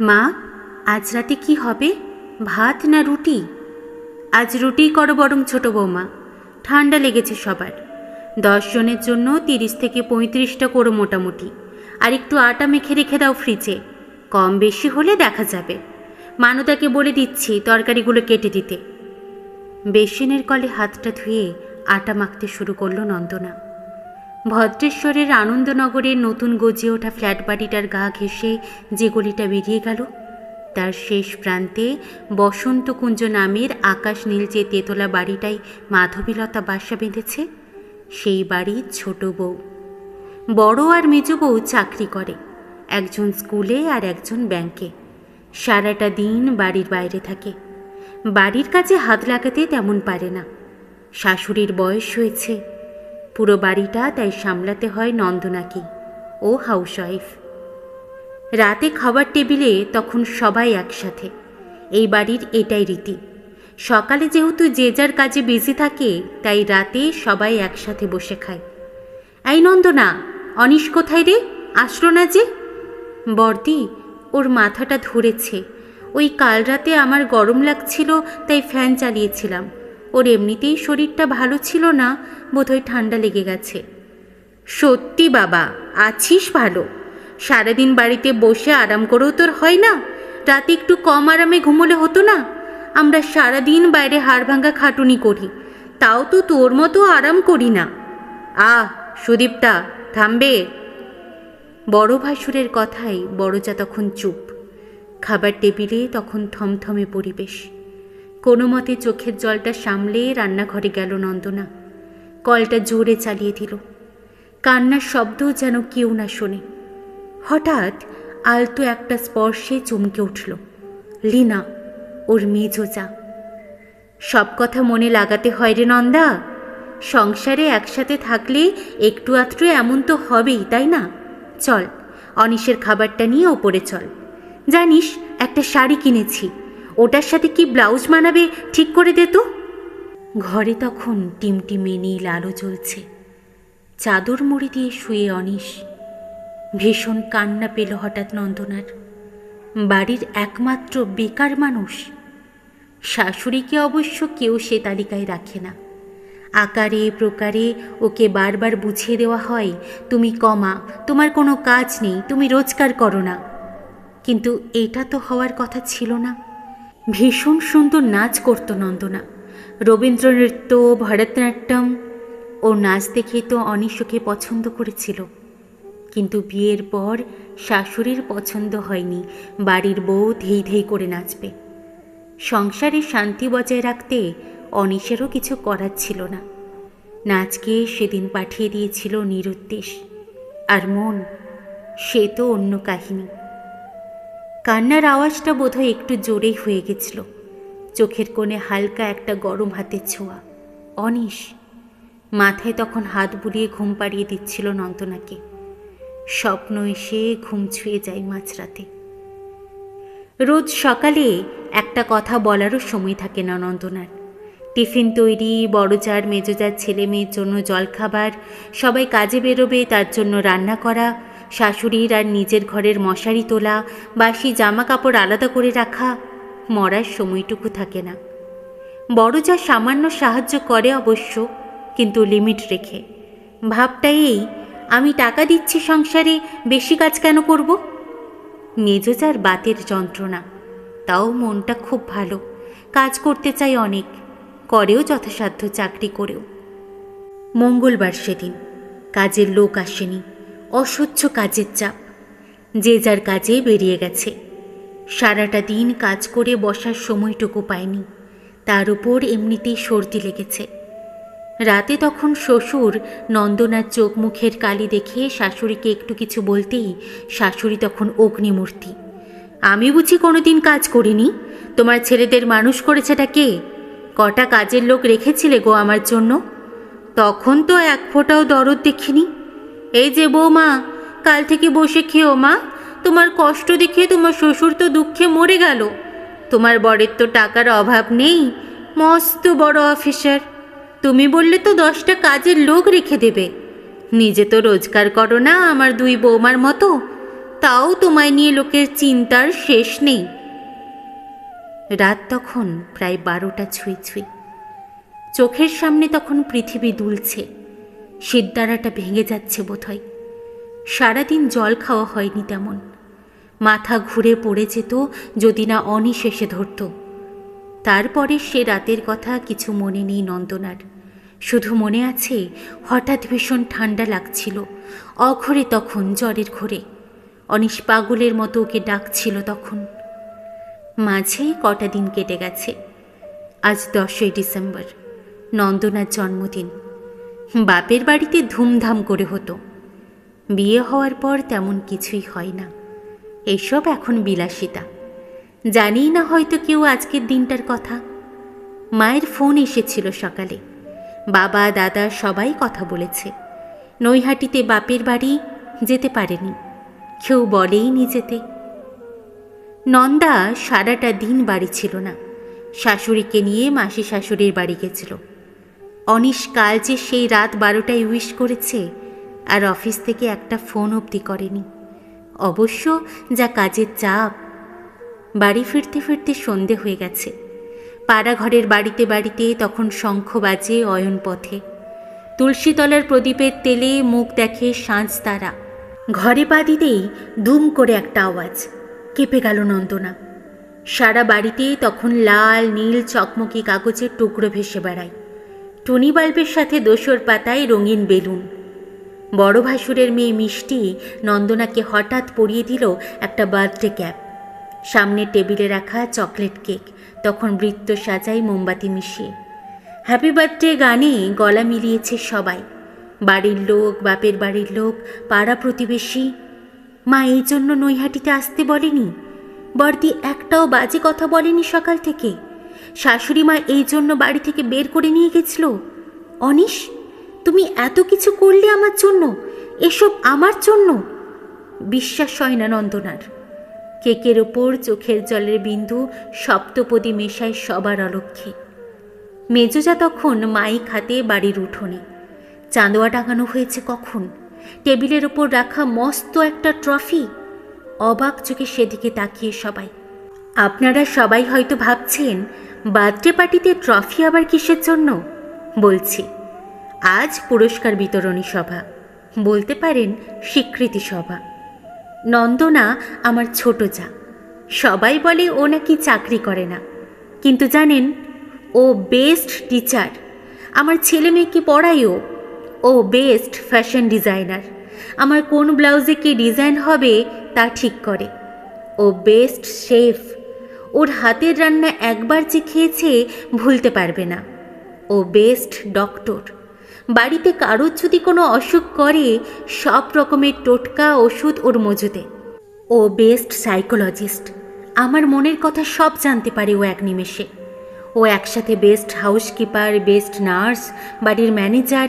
মা, আজ রাতে কি হবে? ভাত না রুটি? আজ রুটি করো বরং ছোট বৌমা। ঠান্ডা লেগেছে সবার। দশ জনের জন্য তিরিশ থেকে পঁয়ত্রিশটা করো মোটামুটি। আর একটু আটা মেখে রেখে দাও ফ্রিজে কম বেশি হলে দেখা যাবে। মানুদাকে বলে দিচ্ছি তরকারিগুলো কেটে দিতে। বেসিনের কলে হাতটা ধুয়ে আটা মাখতে শুরু করল নন্দনা। ভদ্রেশ্বরের আনন্দনগরের নতুন গজিয়ে ওঠা ফ্ল্যাট বাড়িটার গা ঘেঁষে যে গলিটা বেরিয়ে গেল, তার শেষ প্রান্তে বসন্তকুঞ্জ নামের আকাশ নীল যে তেতলা বাড়িটাই মাধবীলতা বাসা বেঁধেছে, সেই বাড়ির ছোট বউ। বড় আর মেজ বউ চাকরি করে, একজন স্কুলে আর একজন ব্যাংকে। সারাটা দিন বাড়ির বাইরে থাকে। বাড়ির কাজে হাত লাগাতে তেমন পারে না। শাশুড়ির বয়স হয়েছে পুরো বাড়িটা তাই সামলাতে হয় নন্দনাকে। ও হাউসওয়াইফ। রাতে খাবার টেবিলে তখন সবাই একসাথে। এই বাড়ির এটাই রীতি। সকালে যেহেতু যে যার কাজে বিজি থাকে, তাই রাতে সবাই একসাথে বসে খায়। এই নন্দনা, অনিশ কোথায় রে? আসলো না যে? বর্দি, ওর মাথাটা ধরেছে। ওই কাল রাতে আমার গরম লাগছিল, তাই ফ্যান চালিয়েছিলাম। ওর এমনিতেই শরীরটা ভালো ছিল না, বোধহয় ঠান্ডা লেগে গেছে। সত্যি বাবা, আছিস ভালো। সারাদিন বাড়িতে বসে আরাম করেও তোর হয় না? রাতে একটু কম আরামে ঘুমোলে হতো না? আমরা সারাদিন বাইরে হাড় ভাঙা খাটুনি করি। তাও তো তোর মতো আরাম করি না। আহ সুদীপটা থামবে। বড় ভাসুরের কথাই বড়জা তখন চুপ। খাবার টেবিলে তখন থমথমে পরিবেশ। কোনো মতে চোখের জলটা সামলে রান্নাঘরে গেল নন্দনা। কলটা জোরে চালিয়ে দিল। কান্নার শব্দ যেন কেউ না শোনে। হঠাৎ আলতো একটা স্পর্শে চমকে উঠল। লিনা, ওর মেজোজা সব কথা মনে লাগাতে হয় রে নন্দা। সংসারে একসাথে থাকলে একটু আধটু এমন তো হবেই, তাই না? চল, অনিশের খাবারটা নিয়ে ওপরে চল। জানিস, একটা শাড়ি কিনেছি। ওটার সাথে কি ব্লাউজ মানাবে ঠিক করে দে তো। ঘরে তখন টিমটিমে নীল আলো জ্বলছে। চাদর মুড়ি দিয়ে শুয়ে অনিশ। ভীষণ কান্না পেল হঠাৎ নন্দনার। বাড়ির একমাত্র বেকার মানুষ। শাশুড়িকে অবশ্য কেউ সে তালিকায় রাখে না। আকারে প্রকারে ওকে বারবার বুঝিয়ে দেওয়া হয়, তুমি কমা, তোমার কোনো কাজ নেই, তুমি রোজগার করো না। কিন্তু এটা তো হওয়ার কথা ছিল না। ভীষণ সুন্দর নাচ করত নন্দনা। রবীন্দ্র নৃত্য ভরতনাট্যম ওর নাচ দেখে তো অনিশকে পছন্দ করেছিল। কিন্তু বিয়ের পর শাশুড়ির পছন্দ হয়নি, বাড়ির বউ ধেই ধেই করে নাচবে। সংসারে শান্তি বজায় রাখতে অনিশেরও কিছু করার ছিল না। নাচকে সেদিন পাঠিয়ে দিয়েছিল নিরুদ্দেশ। আর মন, সে তো অন্য কাহিনী। কান্নার আওয়াজটা বোধহয় একটু জোরেই হয়ে গেছিল। চোখের কোণে হালকা একটা গরম হাতের ছোঁয়া। অনিশ। মাথায় তখন হাত বুলিয়ে ঘুম পাড়িয়ে দিচ্ছিল নন্দনাকে। স্বপ্ন এসে ঘুম ছুঁয়ে যায় মাঝরাতে। রোজ সকালে একটা কথা বলারও সময় থাকে না নন্দনার। টিফিন তৈরি, বড়জার, মেজোজার ছেলে মেয়ের জন্য জলখাবার, সবাই কাজে বেরোবে, তার জন্য রান্না করা শাশুড়ির আর নিজের ঘরের মশারি তোলা, বাসি জামা কাপড় আলাদা করে রাখা মরার সময়টুকু থাকে না। বড় যা সামান্য সাহায্য করে অবশ্য, কিন্তু লিমিট রেখে। ভাবটা এই, আমি টাকা দিচ্ছি সংসারে, বেশি কাজ কেন করব? মেজোজার বাতের যন্ত্রণা, তাও মনটা খুব ভালো, কাজ করতে চাই অনেক, করেও যথাসাধ্য চাকরি করেও। মঙ্গলবার সেদিন, কাজের লোক আসেনি। অসহ্য কাজের চাপ। যে যার কাজে বেরিয়ে গেছে। সারাটা দিন কাজ করে বসার সময়টুকু পায়নি। তার উপর এমনিতেই সর্দি লেগেছে। রাতে তখন শ্বশুর নন্দনার চোখ মুখের কালি দেখে শাশুড়িকে একটু কিছু বলতেই শাশুড়ি তখন অগ্নিমূর্তি। আমি বুঝি কোনোদিন কাজ করিনি? তোমার ছেলেদের মানুষ করেছেটা কে? কটা কাজের লোক রেখেছিলে গো আমার জন্য? তখন তো এক ফোঁটাও দরদ দেখিনি। এই যে বৌমা, কাল থেকে বসে খেও মা। তোমার কষ্ট দেখে তোমার শ্বশুর তো দুঃখে মরে গেল। তোমার বরের তো টাকার অভাব নেই, মস্ত বড় অফিসার। তুমি বললে তো দশটা কাজের লোক রেখে দেবে। নিজে তো রোজগার করো না আমার দুই বৌমার মতো। তাও তোমায় নিয়ে লোকের চিন্তার শেষ নেই। রাত তখন প্রায় বারোটা ছুঁই ছুঁই। চোখের সামনে তখন পৃথিবী দুলছে। সিদ্ধারাটা ভেঙে যাচ্ছে বোধহয়। সারাদিন জল খাওয়া হয়নি তেমন। মাথা ঘুরে পড়ে যেত যদি না অনিশ এসে ধরত। তারপরে সে রাতের কথা কিছু মনে নেই নন্দনার। শুধু মনে আছে, হঠাৎ ভীষণ ঠান্ডা লাগছিল, অঘরে তখন জ্বরের ঘোরে। অনিশ পাগলের মতো ওকে ডাকছিল তখন। মাঝে কটা দিন কেটে গেছে। আজ দশই ডিসেম্বর, নন্দনার জন্মদিন। বাপের বাড়িতে ধুমধাম করে হতো। বিয়ে হওয়ার পর তেমন কিছুই হয় না। এসব এখন বিলাসিতা। জানিই না হয়তো কেউ আজকের দিনটার কথা। মায়ের ফোন এসেছিল সকালে। বাবা, দাদা সবাই কথা বলেছে। নৈহাটিতে বাপের বাড়ি যেতে পারেনি। কেউ বলেই নি যেতে। নন্দা সারাটা দিন বাড়ি ছিল না। শাশুড়িকে নিয়ে মাসি শাশুড়ির বাড়ি গেছিল। অনিশ কাল যে সেই রাত বারোটায় উইশ করেছে, আর অফিস থেকে একটা ফোন অবধি করেনি। অবশ্য যা কাজের চাপ। বাড়ি ফিরতে ফিরতে সন্ধে হয়ে গেছে। পাড়াঘরের বাড়িতে বাড়িতে তখন শঙ্খ বাজে অয়ন পথে। তুলসীতলার প্রদীপের তেলে মুখ দেখে সাঁঝ তারা। ঘরে পা দিতেই দুম করে একটা আওয়াজ। কেঁপে গেল নন্দনা। সারা বাড়িতে তখন লাল, নীল, চকমকি কাগজের টুকরো ভেসে বেড়ায়। টুনি বাল্বের সাথে দোসর পাতায় রঙিন বেলুন। বড় ভাসুরের মেয়ে মিষ্টি নন্দনাকে হঠাৎ পরিয়ে দিল একটা বার্থডে ক্যাপ। সামনে টেবিলে রাখা চকলেট কেক, তখন বৃত্ত সাজাই মোমবাতি মিশিয়ে। হ্যাপি বার্থডে গানে গলা মিলিয়েছে সবাই। বাড়ির লোক, বাপের বাড়ির লোক, পাড়া প্রতিবেশী। মা এই জন্য নৈহাটিতে আসতে বলেনি। বর্দি একটাও বাজে কথা বলেনি সকাল থেকে। শাশুড়ি মা এই জন্য বাড়ি থেকে বের করে নিয়ে গেছিল? অনিশ, তুমি এত কিছু করলে আমার জন্য? এসব আমার জন্য? বিশ্বাস হয় না নন্দনার। কেকের ওপর চোখের জলের বিন্দু সপ্তপদী মেশায় সবার অলক্ষে। মেজোজা তখন মাইক হাতে বাড়ির উঠোনে। চাঁদোয়া টাঙানো হয়েছে কখন? টেবিলের ওপর রাখা মস্ত একটা ট্রফি? অবাক চোখে সেদিকে তাকিয়ে সবাই। আপনারা সবাই হয়তো ভাবছেন বার্থডে পার্টিতে ট্রফি আবার কিসের জন্য? বলছি, আজ পুরস্কার বিতরণী সভা, বলতে পারেন স্বীকৃতি সভা। নন্দনা আমার ছোট যা, সবাই বলে ও নাকি চাকরি করে না। কিন্তু জানেন, ও বেস্ট টিচার, আমার ছেলে মেয়েকে পড়ায়ও ও বেস্ট ফ্যাশন ডিজাইনার, আমার কোন ব্লাউজে কি ডিজাইন হবে তা ঠিক করে। ও বেস্ট শেফ ওর হাতের রান্না একবার যে খেয়েছে ভুলতে পারবে না। ও বেস্ট ডক্টর। বাড়িতে কারোর যদি কোনো অসুখ করে, সব রকমের টোটকা ওষুধ ওর মজুদে ও বেস্ট সাইকোলজিস্ট। আমার মনের কথা সব জানতে পারে ও এক নিমেষে। ও একসাথে বেস্ট হাউসকিপার, বেস্ট নার্স, বাড়ির ম্যানেজার।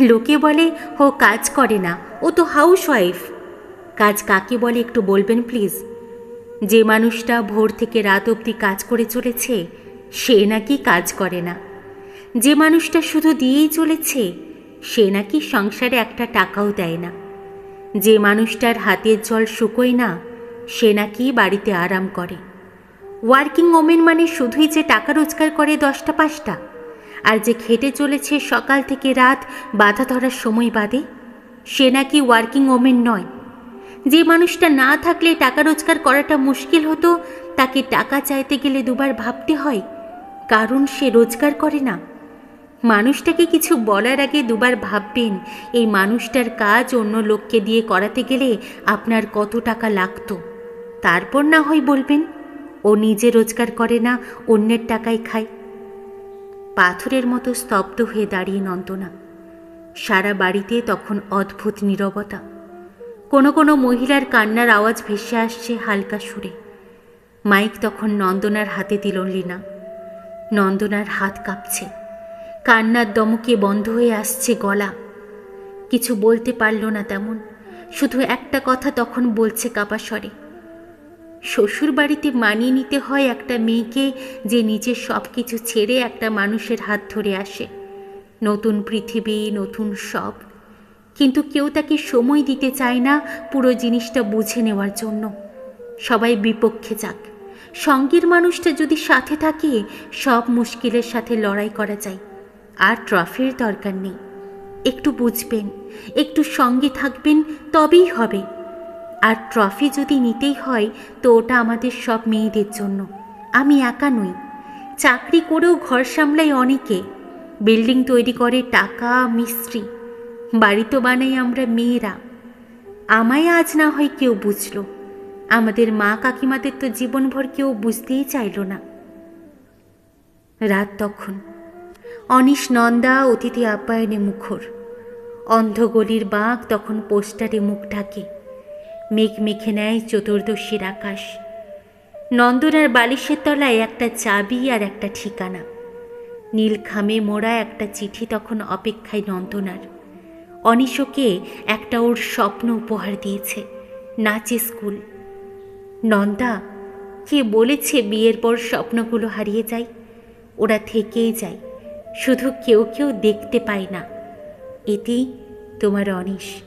লোকে বলে, ও কাজ করে না। ও তো হাউস ওয়াইফ কাজ কাকে বলে একটু বলবেন প্লিজ? যে মানুষটা ভোর থেকে রাত অবধি কাজ করে চলেছে, সে নাকি কাজ করে না। যে মানুষটা শুধু দিয়েই চলেছে, সে নাকি সংসারে একটা টাকাও দেয় না। যে মানুষটার হাতের জল শুকোয় না, সে নাকি বাড়িতে আরাম করে। ওয়ার্কিং ওমেন মানে শুধুই যে টাকা রোজগার করে দশটা পাঁচটা, আর যে খেটে চলেছে সকাল থেকে রাত বাধা ধরার সময় বাদে, সে নাকি ওয়ার্কিং ওমেন নয়। যে মানুষটা না থাকলে টাকা রোজগার করাটা মুশকিল হতো, তাকে টাকা চাইতে গেলে দুবার ভাবতে হয়, কারণ সে রোজগার করে না। মানুষটাকে কিছু বলার আগে দুবার ভাববেন, এই মানুষটার কাজ অন্য লোককে দিয়ে করাতে গেলে আপনার কত টাকা লাগতো। তারপর না হয় বলবেন, ও নিজে রোজগার করে না, অন্যের টাকায় খায়। পাথরের মতো স্তব্ধ হয়ে দাঁড়িয়ে নন্দনা। সারা বাড়িতে তখন অদ্ভুত নীরবতা। কোনো কোনো মহিলার কান্নার আওয়াজ ভেসে আসছে হালকা সুরে। মাইক তখন নন্দনার হাতে দিল লীনা। নন্দনার হাত কাঁপছে। কান্নার দমকে বন্ধ হয়ে আসছে গলা। কিছু বলতে পারল না তেমন। শুধু একটা কথা তখন বলছে কাপা স্বরে শ্বশুর বাড়িতে মানিয়ে নিতে হয় একটা মেয়েকে যে নিজের সব কিছু ছেড়ে একটা মানুষের হাত ধরে আসে। নতুন পৃথিবী, নতুন সব। কিন্তু কেউ তাকে সময় দিতে চায় না পুরো জিনিসটা বুঝে নেওয়ার জন্য। সবাই বিপক্ষে যাক। সঙ্গের মানুষটা যদি সাথে থাকে, সব মুশকিলের সাথে লড়াই করা যায়। আর ট্রফির দরকার নেই। একটু বুঝবেন, একটু সঙ্গে থাকবেন, তবেই হবে। আর ট্রফি যদি নিতেই হয়, তো ওটা আমাদের সব মেয়েদের জন্য। আমি একা নই। চাকরি করেও ঘর সামলাই অনেকে। বিল্ডিং তৈরি করে টাকা, মিস্ত্রি। বাড়ি তো বানাই আমরা মেয়েরা। আমায় আজ না হয় কেউ বুঝলো। আমাদের মা কাকিমাদের তো জীবনভর কেউ বুঝতেই চাইল না। রাত তখন। অনিশ নন্দা, অতিথি আপ্যায়নে মুখর। অন্ধগলির বাঁক তখন পোস্টারে মুখ ঢাকে। মেঘ মেখে নেয় চতুর্দশীর আকাশ। নন্দনার বালিশের তলায় একটা চাবি আর একটা ঠিকানা। নীল খামে মোড়া একটা চিঠি তখন অপেক্ষায় নন্দনার। অনিশকে একটা ওর স্বপ্ন উপহার দিয়েছে, নাচে স্কুল। নন্দা, কে বলেছে বিয়ের পর স্বপ্নগুলো হারিয়ে যায়? ওরা থেকেই যায়, শুধু কেউ কেউ দেখতে পায় না। এতেই তোমার অনিশ।